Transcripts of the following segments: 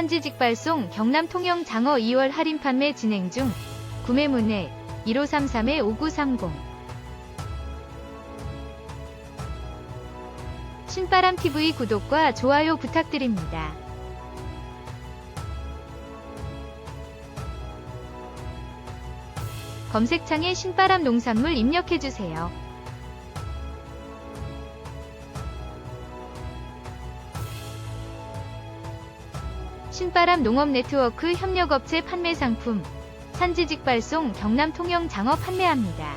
산지 직발송 경남 통영 장어 2월 할인 판매 진행 중. 구매 문의 1533-5930 신바람TV 구독과 좋아요 부탁드립니다. 검색창에 신바람 농산물 입력해주세요. 신바람 농업 네트워크 협력업체 판매 상품 산지직 발송 경남 통영 장어 판매합니다.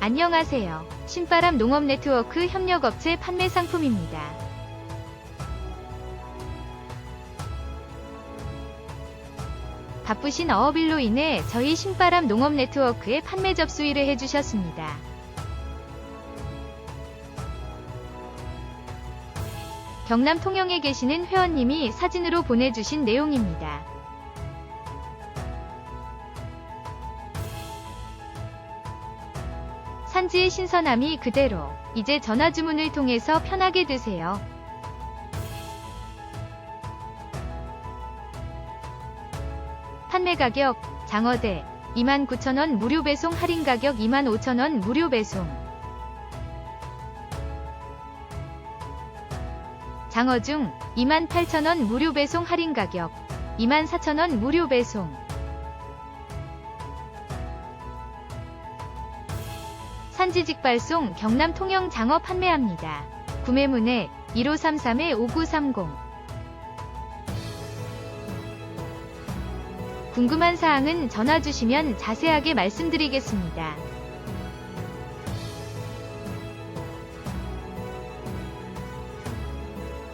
안녕하세요. 신바람 농업 네트워크 협력업체 판매 상품입니다. 바쁘신 어업일로 인해 저희 신바람 농업 네트워크에 판매 접수일을 해주셨습니다. 경남 통영에 계시는 회원님이 사진으로 보내주신 내용입니다. 산지의 신선함이 그대로 이제 전화 주문을 통해서 편하게 드세요. 판매 가격 장어대 29,000원 무료 배송 할인 가격 25,000원 무료 배송 장어 중 28,000원 무료 배송 할인 가격 24,000원 무료 배송 산지 직 발송 경남 통영 장어 판매합니다. 구매 문의 1533-5930 궁금한 사항은 전화 주시면 자세하게 말씀드리겠습니다.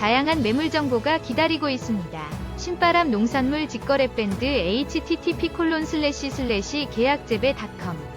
다양한 매물 정보가 기다리고 있습니다. 신바람 농산물 직거래 밴드 http 계약재배닷컴